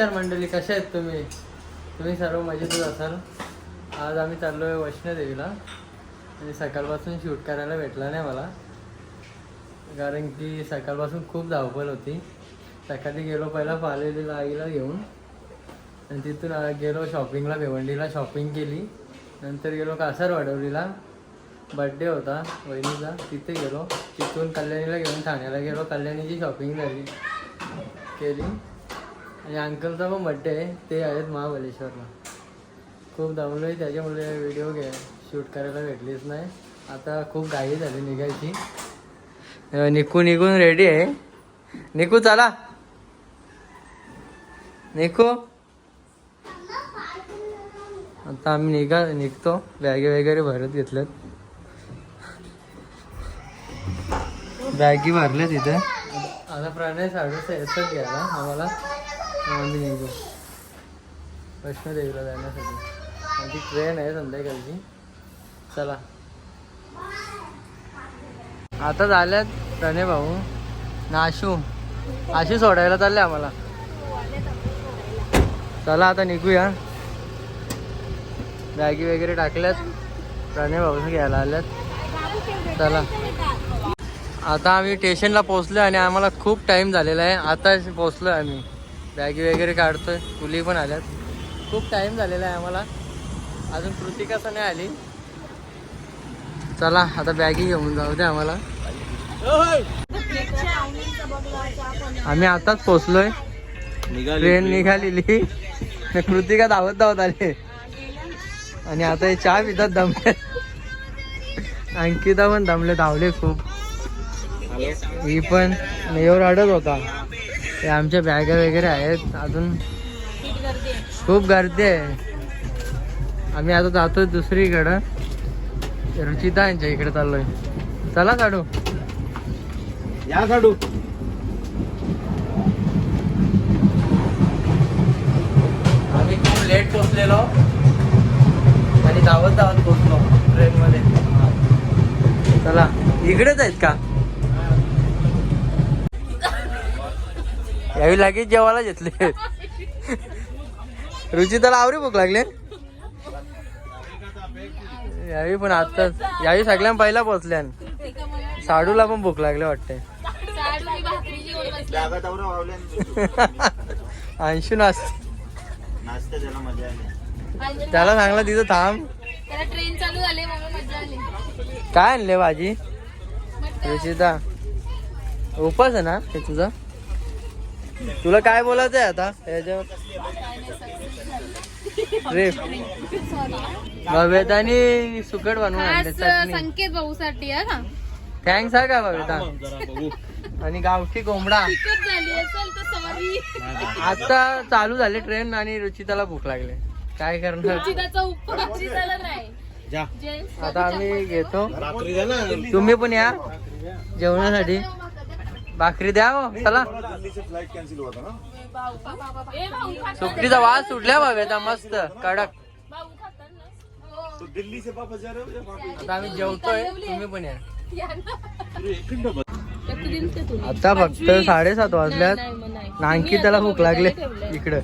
नमस्कार मंडळी कशा आहेत तुम्ही? तुम्ही सर्व मजेतच असाल? आज आम्ही चाललो आहे वैष्णोदेवीला. आणि सकाळपासून शूट करायला भेटला नाही मला. कारण की सकाळपासून खूप धावपळ होती. सकाळी गेलो पहिला पालेलीला आईला घेऊन. आणि तिथून गेलो शॉपिंगला भिवंडीला शॉपिंग केली. नंतर गेलो कासार वाडवलीला बड्डे होता वहिनीचा तिथे गेलो. तिथून कल्याणीला घेऊन ठाण्याला गेलो. कल्याणीची शॉपिंग झाली केली. आणि अंकलचा पण बड्डे आहे. ते आहेत महाबलेश्वरला खूप दमलोय आहे त्याच्यामुळे व्हिडिओ घे शूट करायला भेटलीच नाही. आता खूप घाई झाली निघायची. निकू निघून रेडी आहे. निकू चला. निकू. आता आम्ही निघा निघतो. बॅगे वगैरे भरत घेतल्यात. बॅगी भरल्या तिथे आता प्रणय साडूस येतच घ्यायला आम्हाला. आम्ही निघू वैष्णोदेवीला जाण्यासाठी माझी ट्रेन आहे संध्याकाळची चला आता झाल्यात प्रणय भाऊ नाशू अशी सोडायला चालले आम्हाला चला आता निघूया बॅगी वगैरे टाकल्यात प्रणय भाऊ घ्यायला आल्यात चला आता आम्ही स्टेशनला पोहोचलो आणि आम्हाला खूप टाईम झालेला आहे आता पोहोचलो आम्ही बॅगी वगैरे काढतोय. मुली पण आल्यात. खूप टाइम झालेला आहे आम्हाला. अजून कृतिका तर नाही आली. चला आता बॅगी घेऊन जाऊ दे आम्हाला. आम्ही आताच पोहोचलोय. ट्रेन निघालेली. कृतिका धावत धावत आली. आणि आता हे चहा पितात दमले. अंकिता पण दमले धावले खूप. ही पण नेवर अडत होता. ते आमच्या बॅगा वगैरे आहेत. अजून खूप गर्दी आहे. आम्ही आता जातोय दुसरीकडं. रुचिता यांच्या इकडे चाललोय. चला काढू. या काढू. आम्ही खूप लेट पोचलेलो आणि धावत धावत पोचलो ट्रेन मध्ये. चला. इकडेच आहेत का? यावी लागेल जेवायला घेतले. रुचिताला आवरी भूक लागले. यावी पण आताच यावी सगळ्यां पहिला पोचल्या साडूला पण भूक लागले वाटते. जागा तेवढं वावल्या अंशू नाच नाश्ता. त्याला सांगलं तिथं थांब. ट्रेन चालू झाली काय आणले भाजी? रुचिता. उपास आहे ना हे तुझा? तुला काय बोलायचं आहे आता? याच्यावर? रे भव्यतानी सुकट बनवून संकेत भाऊ साठी हा का? थँक्स हा का भव्यता? आणि गावठी कोंबडा. तिकट झाली असेल तर सॉरी आता चालू झाले ट्रेन आणि रुचिताला भूक लागले. काय करणार? आता आम्ही घेतो. रात्री द्या ना. तुम्ही पण या जेवणासाठी. भाकरी द्या हो चला. सुकटीचा वास सुटल्या बाबा मस्त कडक. दिल्ली से वापस जा रहे हो या वापस? आता आम्ही जेवतोय तुम्ही पण या? आता फक्त साडेसात वाजल्यात. नानकी तुम्ही त्याला भूक लागले. इकडं.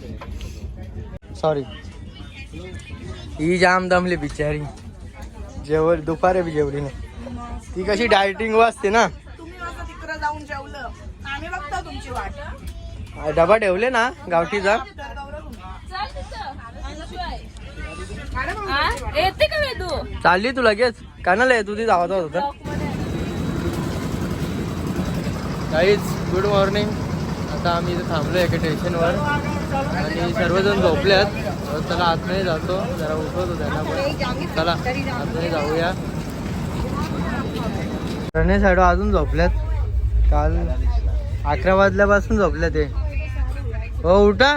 सॉरी ही जाम दमली बिचारी. जेवल दुपारी बी जेवली नाही. ती कशी डायटिंग वाजते ना तुम्ही माझं तिकडं जाऊन जेवलं आम्ही वाट. डबा ठेवले ना? येते का वेदू? चालली तू लगेच. कानाला आहे तू धावत होता काहीच गुड मॉर्निंग आता आम्ही इथे थांबलो एका स्टेशनवर आणि सर्वजण झोपल्यात तर चला आतमध्ये जातो. जरा उठवतो त्यांना पण. चला आतमध्ये जाऊया. रणे साडू अजून झोपल्यात काल अकरा वाजल्यापासून झोपल्या ते. हो उठा.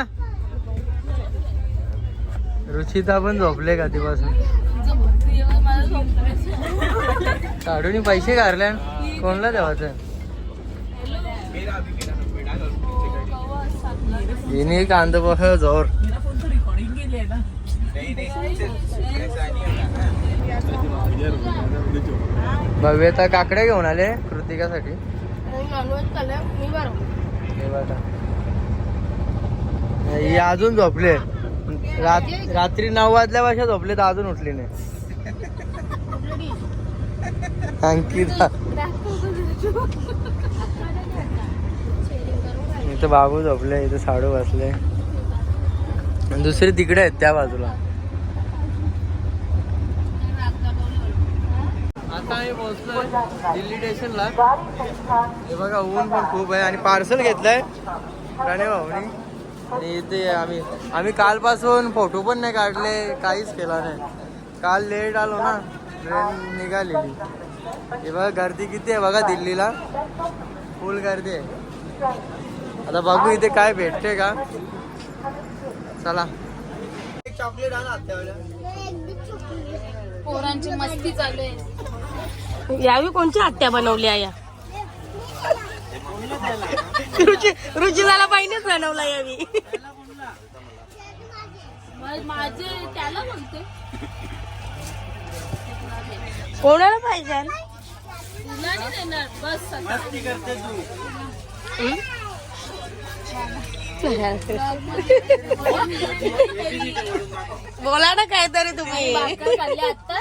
रुचिता पण झोपले का तेपासून? काढून पैसे काढल्या कोणला देवाचं? हिने कांद बघ जोर. भव्यता काकड्या घेऊन आले कृतिकासाठी. नॉनव्हेज खाल्लं मी अजून झोपले. रात- रात्री नऊ वाजल्यापासून झोपले तर अजून उठले नाही अंकिता. इथं बाबू झोपले इथं साडू बसले. आणि दुसरे तिकडे आहेत त्या बाजूला. दिल्ली स्टेशनला. हे बघा ऊन पण खूप आहे. आणि पार्सल घेतलंय. राणे भाऊनी. आणि इथे आम्ही आम्ही कालपासून फोटो पण नाही काढले. काहीच केला नाही. काल लेट आलो ना. ट्रेन निघालेली. हे बघा गर्दी किती आहे बघा दिल्लीला. फुल गर्दी आहे. आता बघू इथे काय भेटते का. चला. एक चॉकलेट आणा पोरांची मस्ती चालू आहे. यावी कोणच्या हत्या बनवल्या या रुची रुचिलाला पाहिजेच बनवला यावी. माझे त्याला बोलते. कोणाला पाहिजे? तुला नाही देणार. बस सगळं. बोला ना. काहीतरी तुम्ही. आता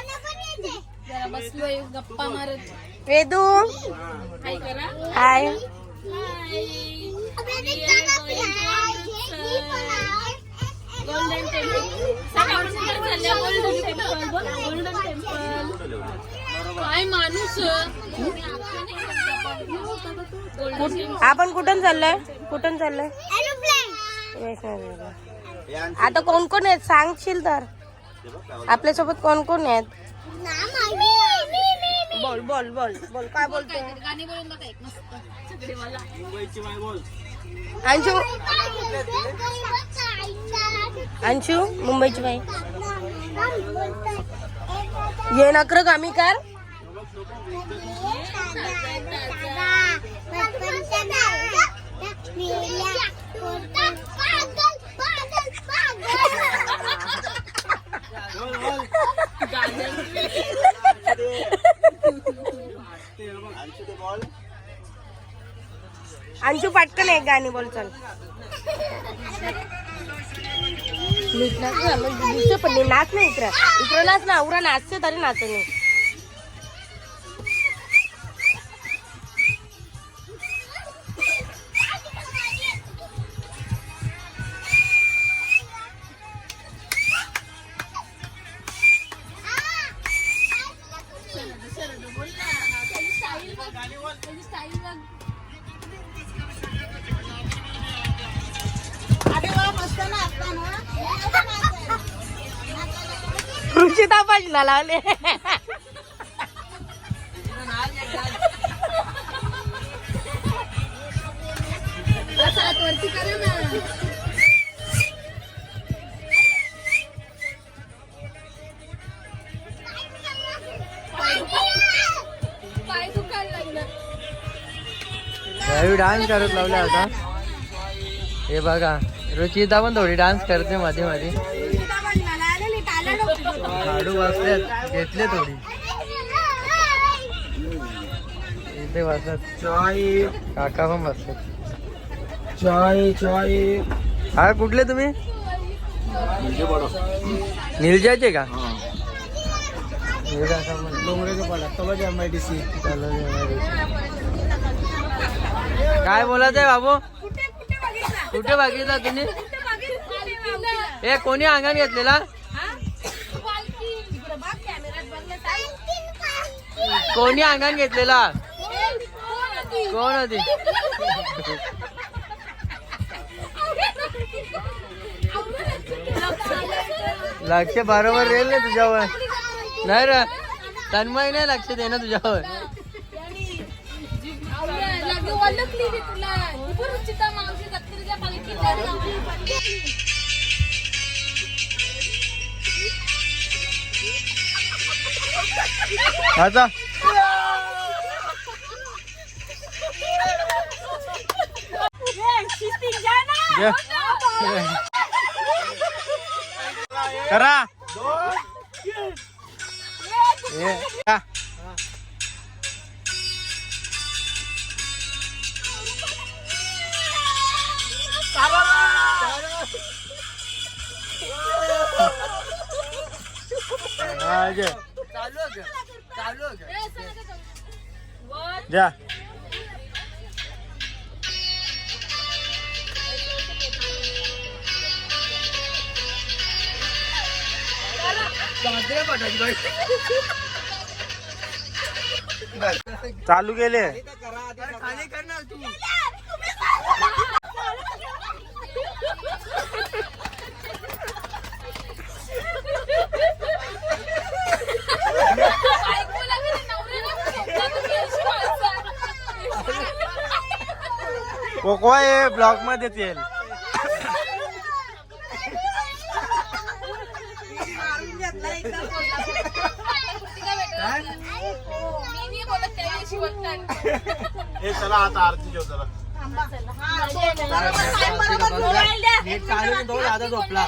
जरा बसलोय गप्पा मारत. वेदू. काय करा. हाय. Golden temple golden temple golden temple काय माणूस? गोल्डन आपण कुठून चाललोय? कुठून चाललोय. आता कोण कोण आहेत? सांगशील तर. आपल्यासोबत कोण कोण आहेत? बोल बोल बोल बोल. काय बोलतोय गाणी बोलून एक मस्त. सगळेवाला अंशू? अंशू मुंबईची बाई. ये नकर कमी कर. अंशू पटकन एक गाणी बोल चल. नाच मग पण नाच नाही इकडं. इकडं नाच ना उरा नाचते तरी नाच नाही लावले. डान्स करत लावले आता. हे बघा रुचिता पण थोडी डान्स करते मध्ये मध्ये झाडू बसल्यात घेतले थोडी. इथे बसत चाय. काका पण बसले चाय चाय. हा कुठले तुम्ही? निलजाचे का? हे. काय बोलत आहे बाबू? कुठे बघितला तुम्ही? हे कोणी अंगण घेतलेला? कोणी अंगण घेतलेला कोण होती? लक्ष बरोबर राहील ना तुझ्यावर. नाही र तन्मय नाही लक्ष दे ना तुझ्यावर. आता Ya. Tara. Iya. Ya. Aja. Tahu Ya. चालू केले अरे खाली कर ना तू. कोकवा हे ब्लॉकमध्ये येईल मारून घेतला एकदा पोटात. कुठे काय भेटलं? मी नाही बोलत त्या दिवशी बोलतात. हे चला आता आरती जेव जरा. हा, बरोबर, time बरोबर. मोबाईल द्या. नीट चालू आहे, तो दादा झोपला.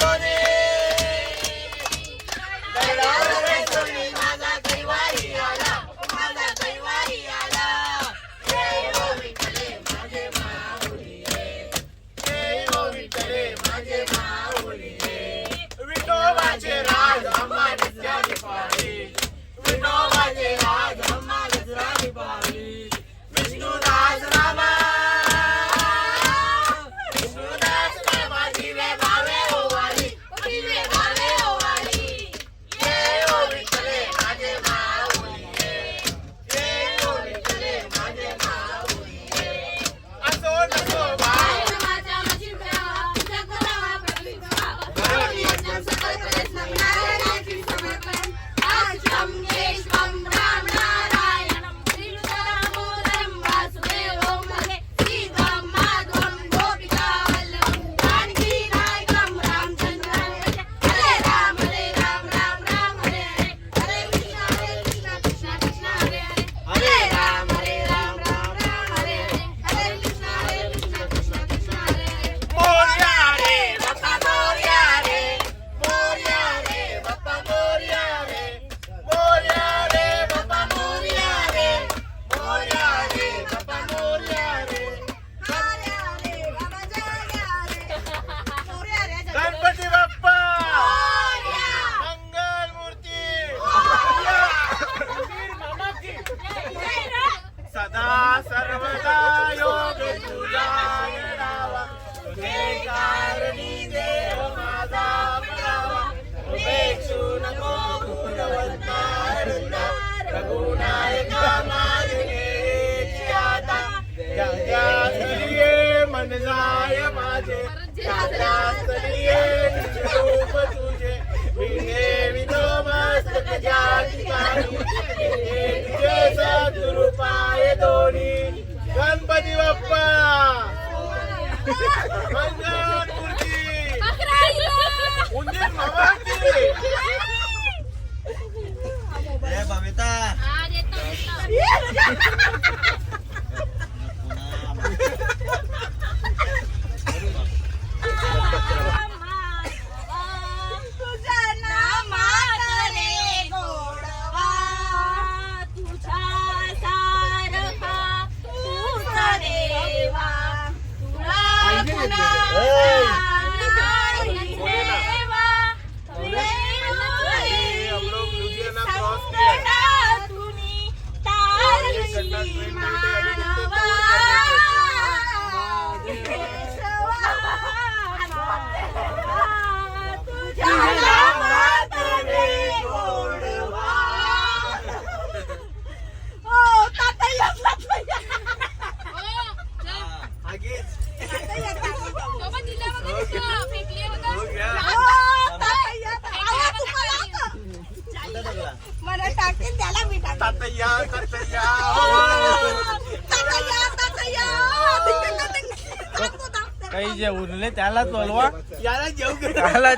Tony! मंगळ मूर्ती बकरा आईला. उंदीर मामाची हा, देतो,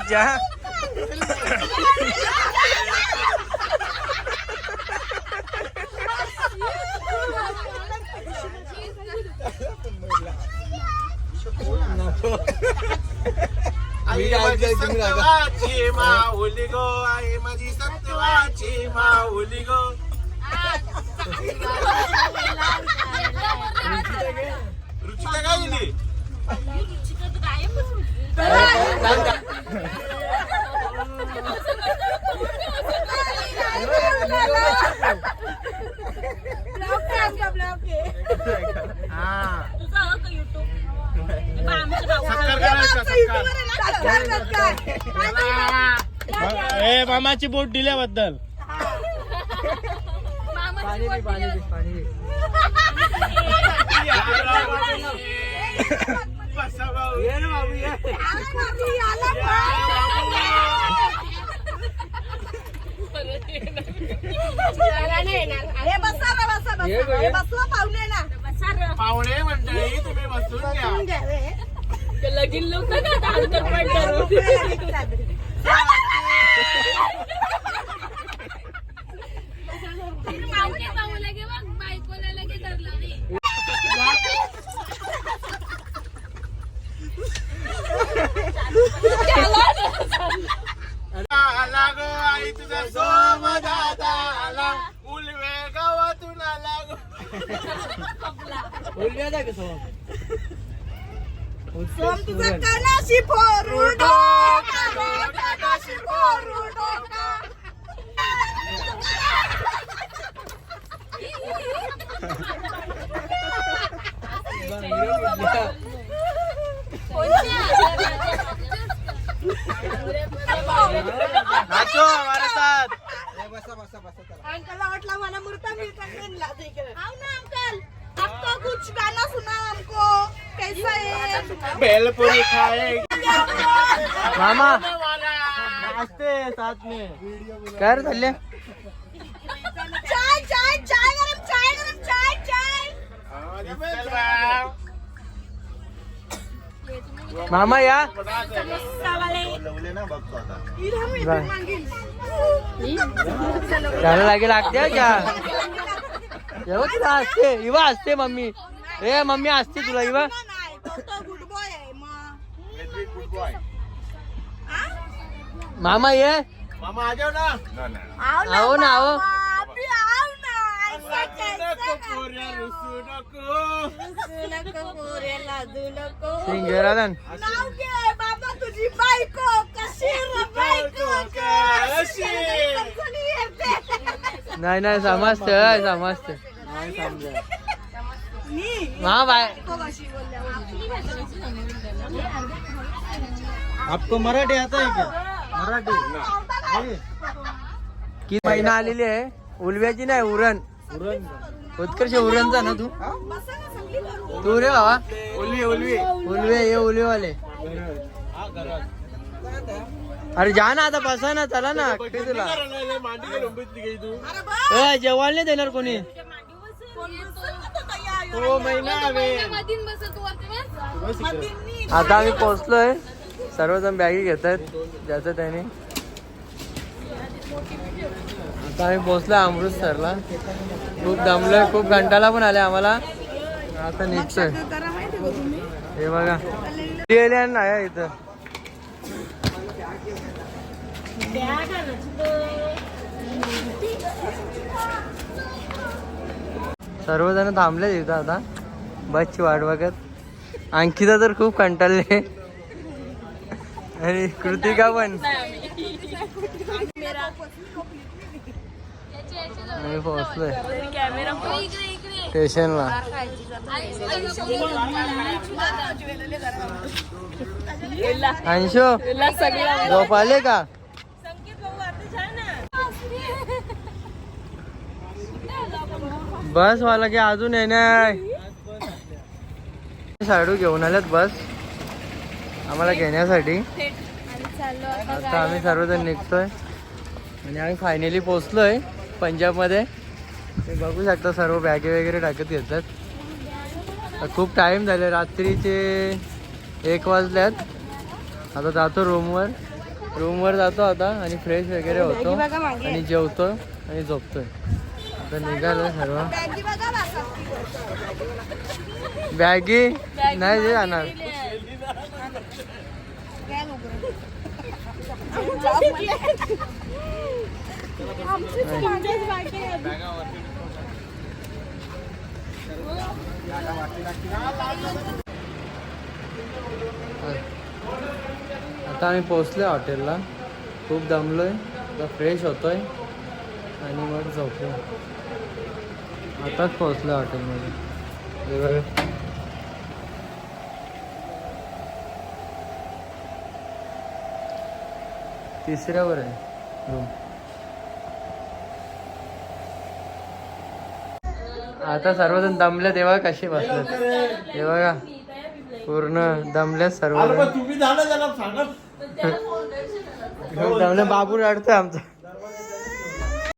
जा. आई दादा. सत्यवाची माऊली गो आई माझी सत्यवाची माऊली गो. रुचिता काय गेली ब्लॉक आहे आमचा ब्लॉक आहे हा आमचं सक्कर करायचं YouTuber सक्कर आहे ना, सक्कर, सक्कर. ए मामाची बोट दिल्याबद्दल पाणी दे पाणी दे पाणी दे. ये ना बाबू ये. ये गं, ये. पाहुणे ना. पाहुणे मंडळी तुम्ही बसून घ्या बसून घ्या रे. लगीन लोक दारू करू तुझा सोम दादा आला गावातून आला गो तुझं कणाशी फोरू डोका, कणाशी फोरू डोका. नाचो हमारे साथ अंकलला वाटला मला मूर्ता मिळता ट्रेनला तिकडे. आओ ना अंकल? आपको कुछ गाना सुनाओ हमको। कैसा है? भेलपुरी खाए। मामा। नाचते साथ में काय रे चालले चाय चाय चाय गरम चाय गरम चाय चाय. मामा या. बाय. त्याला लागे लागते क्या एवढं तुला असते इवा असते मम्मी. ए मम्मी असते तुला इवा. गुड बॉय आहे मग हा? मामा ये? मामा आ जाओ ना. आओ ना आओ ना, आओ. अभी आओ ना ऐसा कैसा पोऱ्या, रुसू नको रुसू नको पोरे, लाजू नको सिंगराधन नाव घे बाबा तुझी बायको कशी र बायको कशी? कशी येते नाही नाही समजत समजत हा? आपको मराठी आता है क्या? मराठी. महिना आलेली आहे. उलव्याची नाही उरण. उरण. उत्कर्ष उरणचा ना तू. तू रे बाबा. उलवी उलवी. उलवे ये उलवेवाले. अरे जा ना आता बसा ना चला ना. कुठे तुला जेवायला नाही देणार कोणी? आता आम्ही पोहोचलोय. सर्वजण बॅगी घेत आहेत ज्याचं त्याने. आता आम्ही पोहोचलोय अमृतसरला. खूप दमलोय खूप घंटाला पण आले आम्हाला. आता निघतोय. हे बघा. एलियन आहे इथं. सर्वजण थांबले इथं आता. बसची वाट बघत. अंकिता तर खूप कंटाळले. अरे कृतिका पण. आम्ही पोहोचलोय. स्टेशनला. अंशो झोप आले का? बस वाला की अजून येणार. साडू घेऊन आल्यात बस. आम्हाला घेण्यासाठी. आता आम्ही सर्वजण निघतोय. आणि आम्ही फायनली पोचलोय पंजाबमध्ये. ते बघू शकता सर्व बॅगे वगैरे टाकत येतात आता खूप टाइम झाले रात्रीचे एक वाजल्यात. आता जातो रूमवर रूमवर जातो आता आणि फ्रेश वगैरे होतो आणि जेवतो आणि झोपतोय. आता निघालो सर्व. बॅगी नाही जाणार घ्या लवकर. आता आम्ही पोहोचलोय हॉटेलला. खूप दमलोय आता फ्रेश होतोय आणि मग झोपलो आताच पोचलोय हॉटेलमध्ये हे बघा. तिसऱ्यावर आहे. रूम आता सर्वजण दमले तेव्हा कसे बसले? हे बघा पूर्ण दमल्यात सर्व तुम्ही झालं त्याला सांगा. दमले बाबू रडतोय आमचा.